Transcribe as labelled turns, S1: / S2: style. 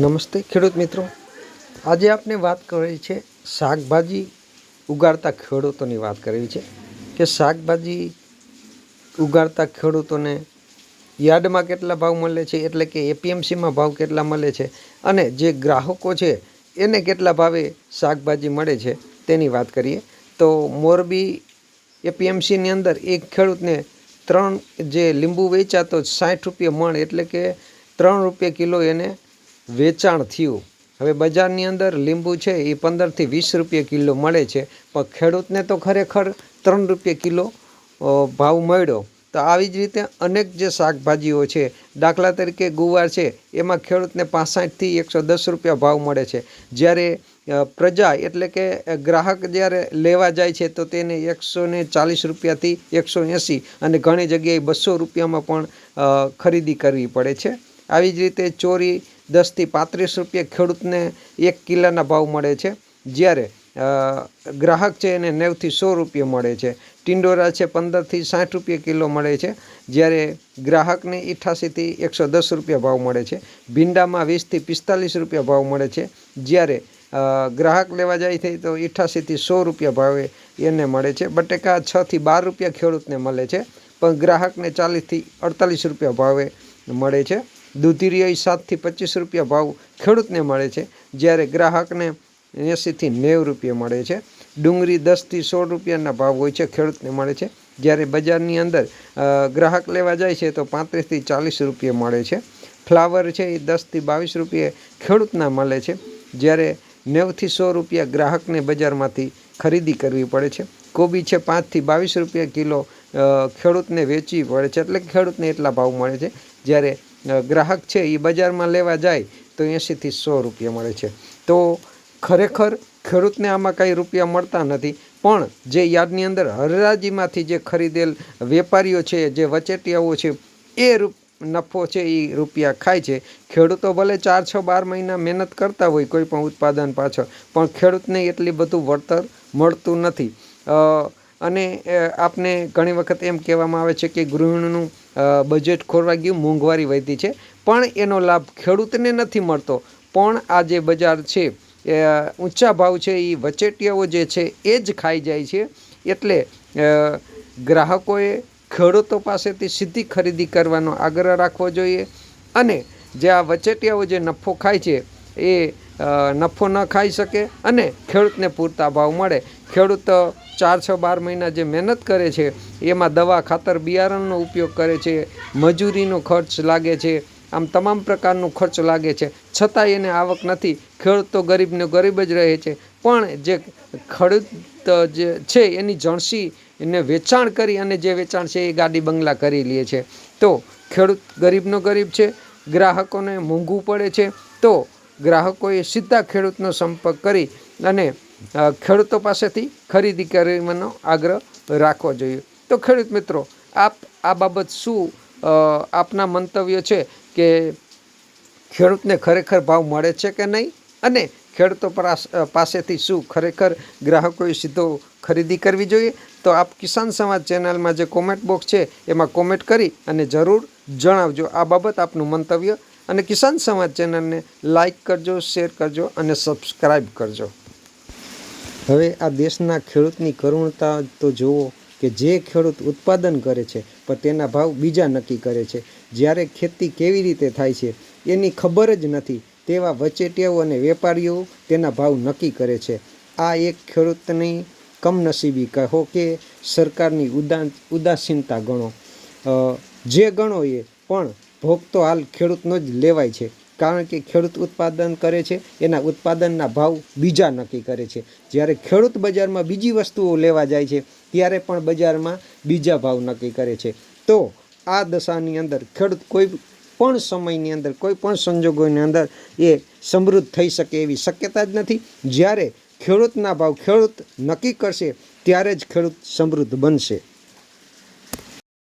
S1: નમસ્તે, ખેડૂત મિત્રો. આજે આપણે વાત કરી છે શાકભાજી ઉગાડતા ખેડૂતોની વાત કરવી છે કે શાકભાજી ઉગાડતા ખેડૂતોને યાર્ડમાં કેટલા ભાવ મળે છે, એટલે કે એપીએમસીમાં ભાવ કેટલા મળે છે અને જે ગ્રાહકો છે એને કેટલા ભાવે શાકભાજી મળે છે તેની વાત કરીએ. તો મોરબી એપીએમસીની અંદર એક ખેડૂતને ત્રણ જે લીંબુ વેચાતો સાઠ રૂપિયા મણ, એટલે કે ત્રણ રૂપિયા કિલો એને વેચાણ થયું. હવે બજારની અંદર લીંબુ છે એ પંદરથી વીસ રૂપિયા કિલો મળે છે, પણ ખેડૂતને તો ખરેખર ત્રણ રૂપિયા કિલો ભાવ મળ્યો. તો આવી જ રીતે અનેક જે શાકભાજીઓ છે, દાખલા તરીકે ગુવાર છે, એમાં ખેડૂતને પાસઠથી એકસો દસ રૂપિયા ભાવ મળે છે. જ્યારે પ્રજા એટલે કે ગ્રાહક જ્યારે લેવા જાય છે, તો તેને એકસો ને ચાલીસ રૂપિયાથી એકસો એંસી અને ઘણી જગ્યાએ બસો રૂપિયામાં પણ ખરીદી કરવી પડે છે. આવી જ રીતે ચોરી દસથી પાંત્રીસ રૂપિયા ખેડૂતને એક કિલ્લાના ભાવ મળે છે. જ્યારે ગ્રાહક છે એને નેવથી સો રૂપિયા મળે છે. ટિંડોરા છે પંદરથી સાઠ રૂપિયા કિલો મળે છે. જ્યારે ગ્રાહકને ઇઠાસીથી એકસો દસ રૂપિયા ભાવ મળે છે. ભીંડામાં વીસથી પિસ્તાલીસ રૂપિયા ભાવ મળે છે. જ્યારે ગ્રાહક લેવા જાય છે તો ઇઠાસીથી સો રૂપિયા ભાવે એને મળે છે. બટેકા છથી બાર રૂપિયા ખેડૂતને મળે છે. પણ ગ્રાહકને ચાલીસથી અડતાલીસ રૂપિયા ભાવે મળે છે. દૂધિરિયાઈ સાતથી પચીસ રૂપિયા ભાવ ખેડૂતને મળે છે, જ્યારે ગ્રાહકને એંસીથી નેવું રૂપિયા મળે છે. ડુંગળી દસથી સોળ રૂપિયાના ભાવ હોય છે, ખેડૂતને મળે છે. જ્યારે બજારની અંદર ગ્રાહક લેવા જાય છે, તો પાંત્રીસથી ચાલીસ રૂપિયા મળે છે. ફ્લાવર છે, એ દસથી બાવીસ રૂપિયે ખેડૂતના મળે છે. જ્યારે નેવથી સો રૂપિયા ગ્રાહકને બજારમાંથી ખરીદી કરવી પડે છે. કોબી છે, પાંચથી બાવીસ રૂપિયા કિલો ખેડૂતને વેચવી પડે છે. એટલે ખેડૂતને એટલા ભાવ મળે છે. જ્યારે ગ્રાહક છે એ બજારમાં લેવા જાય તો એંશીથી સો રૂપિયા મળે છે. તો ખરેખર ખેડૂતને આમાં કાંઈ રૂપિયા મળતા નથી, પણ જે યાર્ડની અંદર હરરાજીમાંથી જે ખરીદેલ વેપારીઓ છે, જે વચેટિયાઓ છે, એ રૂપ, નફો છે એ રૂપિયા ખાય છે. ખેડૂતો ભલે ચાર છ બાર મહિના મહેનત કરતા હોય કોઈ પણ ઉત્પાદન પાછળ, પણ ખેડૂતને એટલી બધું વળતર મળતું નથી. અને આપને ઘણી વખત એમ કહેવામાં આવે છે કે ગૃહિણીનું બજેટ ખોરવા ગયું, મોંઘવારી વધી છે. પણ એનો લાભ ખેડૂતને નથી મળતો. પણ આ જે બજાર છે, એ, ઊંચા ભાવ છે એ વચેટિયાઓ જે છે, એ જ ખાઈ જાય છે. એટલે ગ્રાહકોએ ખેડૂતો પાસેથી સીધી ખરીદી કરવાનો આગ્રહ રાખવો જોઈએ. અને જે આ વચેટિયાઓ જે નફો ખાય છે, એ નફો ન ખાઈ શકે અને ખેડૂતને પૂરતા ભાવ મળે. ખેડૂત ચાર છ બાર મહિના જે મહેનત કરે છે, એમાં દવા ખાતર બિયારણનો ઉપયોગ કરે છે, મજૂરીનો ખર્ચ લાગે છે, આમ તમામ પ્રકારનો ખર્ચ લાગે છે. છતાંય એને આવક નથી. ખેડૂત તો ગરીબને ગરીબ જ રહે છે. પણ જે ખેડૂત જે છે, એની જણસી એને વેચાણ કરી અને જે વેચાણ છે, એ ગાડી બંગલા કરી લે છે. તો ખેડૂત ગરીબનો ગરીબ છે, ગ્રાહકોને મોંઘું પડે છે. તો ગ્રાહકોએ સીધા ખેડૂતનો સંપર્ક કરી અને ખેડૂતો પાસેથી ખરીદી કરવાનો આગ્રહ રાખવો જોઈએ. તો ખેડૂત મિત્રો, આપ આ બાબત શું આપના મંતવ્ય છે કે ખેડૂતને ખરેખર ભાવ મળે છે કે નહીં? અને ખેડૂતો પાસેથી શું ખરેખર ગ્રાહકોએ સીધો ખરીદી કરવી જોઈએ? તો આપ કિસાન સમાજ ચેનલમાં જે કોમેન્ટ બોક્સ છે, એમાં કોમેન્ટ કરી અને જરૂર જણાવજો. આ બાબત આપનું મંતવ્ય. અને કિસાન સમાજ ચેનલને લાઇક કરજો, શેર કરજો અને સબસ્ક્રાઈબ કરજો. હવે આ દેશના ખેડૂતની કરુણતા તો જુઓ કે જે ખેડૂત ઉત્પાદન કરે છે, પણ તેના ભાવ બીજા નક્કી કરે છે. જ્યારે ખેતી કેવી રીતે થાય છે, એની ખબર જ નથી. તેવા વચેટિયાઓ અને વેપારીઓ તેના ભાવ નક્કી કરે છે. આ એક ખેડૂતની કમનસીબી કહો કે સરકારની ઉદા ઉદાસીનતા ગણો. જે ગણો એ, પણ ભોગ તો હાલ ખેડૂતનો જ લેવાય છે. કારણ કે ખેડૂત ઉત્પાદન કરે છે, એના ઉત્પાદનના ભાવ બીજા નક્કી કરે છે. જ્યારે ખેડૂત બજારમાં બીજી વસ્તુઓ લેવા જાય છે, ત્યારે પણ બજારમાં બીજા ભાવ નક્કી કરે છે. તો આ દશાની અંદર ખેડૂત કોઈ પણ સમયની અંદર, કોઈ પણ સંજોગોની અંદર એ સમૃદ્ધ થઈ શકે એવી શક્યતા જ નથી. જ્યારે ખેડૂતના ભાવ ખેડૂત નક્કી કરશે, ત્યારે જ ખેડૂત સમૃદ્ધ બનશે.